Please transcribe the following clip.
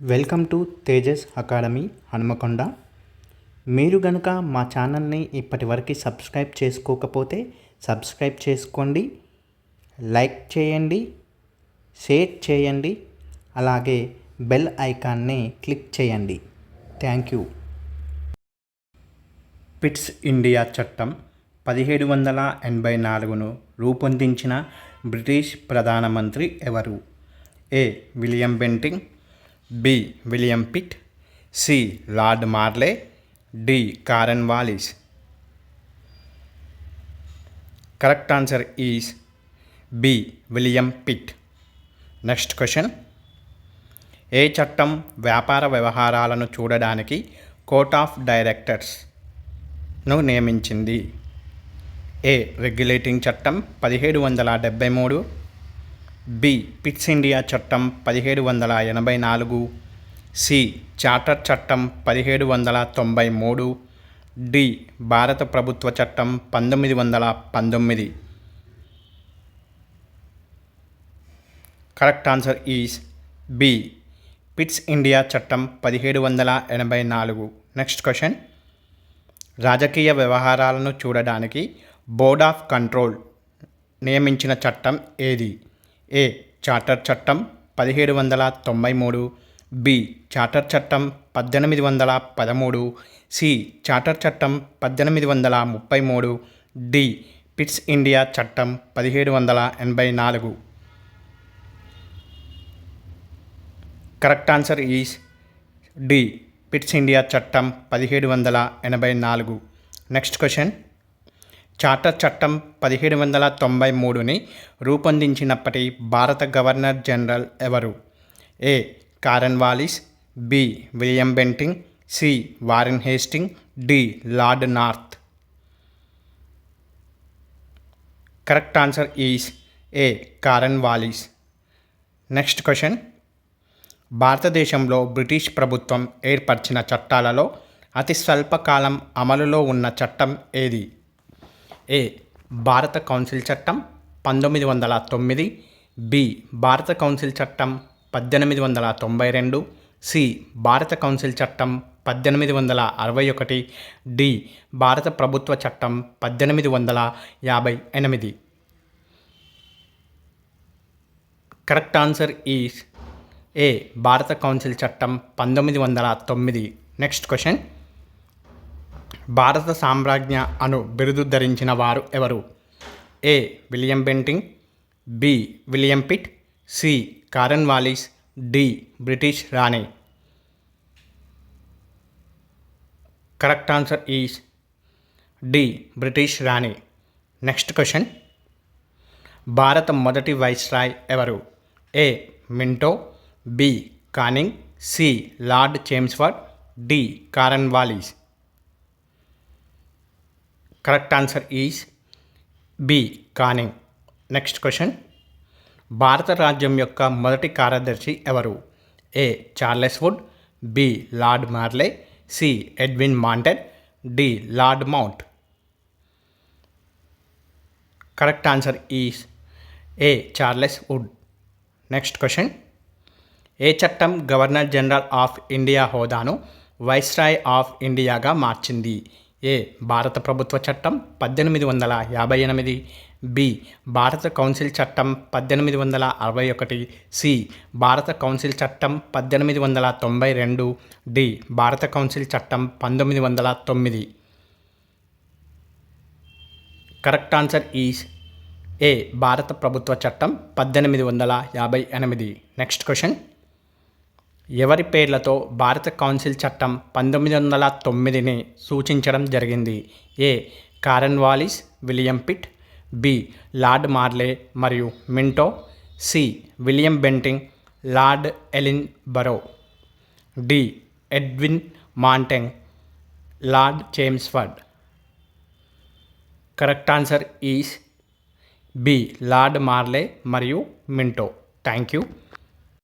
Welcome to Tejas academy Hanumakonda. మీరు గనుక మా ఛానల్ని ఇప్పటివరకు సబ్స్క్రైబ్ చేసుకోకపోతే సబ్స్క్రైబ్ చేసుకోండి లైక్ చేయండి షేర్ చేయండి అలాగే బెల్ ఐకాన్ని క్లిక్ చేయండి. Thank you. పిట్స్ ఇండియా చట్టం పదిహేడు వందల ఎనభై నాలుగును రూపొందించిన బ్రిటిష్ ప్రధానమంత్రి ఎవరు? A. William Bentinck B. William Pitt. C. Lord Morley. D. Cornwallis. Correct answer is B. William Pitt. Next question. ఏ చట్టం వ్యాపార వ్యవహారాలను చూడడానికి కోర్ట్ ఆఫ్ డైరెక్టర్స్ను నియమించింది? ఏ. రెగ్యులేటింగ్ చట్టం పదిహేడు వందల డెబ్బై మూడు. బి. పిట్స్ ఇండియా చట్టం పదిహేడు వందల ఎనభై నాలుగు. సి. చార్టర్ చట్టం పదిహేడు వందల తొంభై మూడు. డి. భారత ప్రభుత్వ చట్టం పంతొమ్మిది వందల పంతొమ్మిది. Correct answer is B. Pitt's India చట్టం పదిహేడు వందల ఎనభై నాలుగు. Next question. రాజకీయ వ్యవహారాలను చూడడానికి బోర్డ్ ఆఫ్ కంట్రోల్ నియమించిన చట్టం ఏది? ఏ చార్టర్ చట్టం పదిహేడు వందల తొంభై మూడు బి చార్టర్ చట్టం పద్దెనిమిది వందల పదమూడు సి చార్టర్ చట్టం పద్దెనిమిది వందల ముప్పై మూడు డి పిట్స్ ఇండియా చట్టం పదిహేడు వందల ఎనభై నాలుగు. Correct answer is D Pitt's India చట్టం పదిహేడు వందల ఎనభై నాలుగు. Next question. చార్టర్ చట్టం పదిహేడు వందల తొంభై మూడుని రూపొందించినప్పటి భారత గవర్నర్ జనరల్ ఎవరు? A. Cornwallis B. William Bentinck C. Warren Hastings D. Lord North. Correct answer is A. Cornwallis. Next question. భారతదేశంలో బ్రిటిష్ ప్రభుత్వం ఏర్పరిచిన చట్టాలలో అతి స్వల్పకాలం అమలులో ఉన్న చట్టం ఏది? ఏ భారత కౌన్సిల్ చట్టం పంతొమ్మిది వందల తొమ్మిది బి భారత కౌన్సిల్ చట్టం పద్దెనిమిది వందల తొంభై రెండు సి భారత కౌన్సిల్ చట్టం పద్దెనిమిది వందల అరవై ఒకటి డి భారత ప్రభుత్వ చట్టం పద్దెనిమిది వందల యాభై ఎనిమిది. కరెక్ట్ ఆన్సర్ ఈస్ ఏ భారత కౌన్సిల్ చట్టం పంతొమ్మిది వందల తొమ్మిది. Next question. భారత సామ్రాజ్ఞ అను బిరుదు ధరించిన వారు ఎవరు? A. William Bentinck B. William Pitt C. Cornwallis D. British Rani. Correct answer is D. British Rani. Next question. భారత మొదటి వైస్రాయ్ ఎవరు? A. Minto B. Canning C. Lord Chelmsford D. Cornwallis. Correct answer is B. Canning next question. భారత రాజ్యం యొక్క మొదటి కార్యదర్శి ఎవరు? A. Charles Wood B. Lord Morley C. Edwin Montagu D. Lord Mount. Correct answer is A. Charles Wood. Next question. ఏ చట్టం governor general of India హోదాను viceroy of ఇండియాగా మార్చింది? ఏ భారత ప్రభుత్వ చట్టం పద్దెనిమిది వందల యాభై ఎనిమిది బి భారత కౌన్సిల్ చట్టం పద్దెనిమిది వందల అరవై ఒకటి సి భారత కౌన్సిల్ చట్టం పద్దెనిమిది వందల తొంభై రెండు డి భారత కౌన్సిల్ చట్టం పంతొమ్మిది వందల తొమ్మిది. కరెక్ట్ ఆన్సర్ ఈజ్ ఏ భారత ప్రభుత్వ చట్టం పద్దెనిమిది వందల యాభై ఎనిమిది. Next question. ఎవరి పేర్లతో భారత కౌన్సిల్ చట్టం పంతొమ్మిది వందల తొమ్మిదిని సూచించడం జరిగింది. A. Cornwallis William Pitt B. Lord Morley మరియు Minto C. William Bentinck Lord Ellenborough. D. Edwin Montagu Lord Chelmsford correct answer is B. Lord Morley మరియు మింటో. Thank you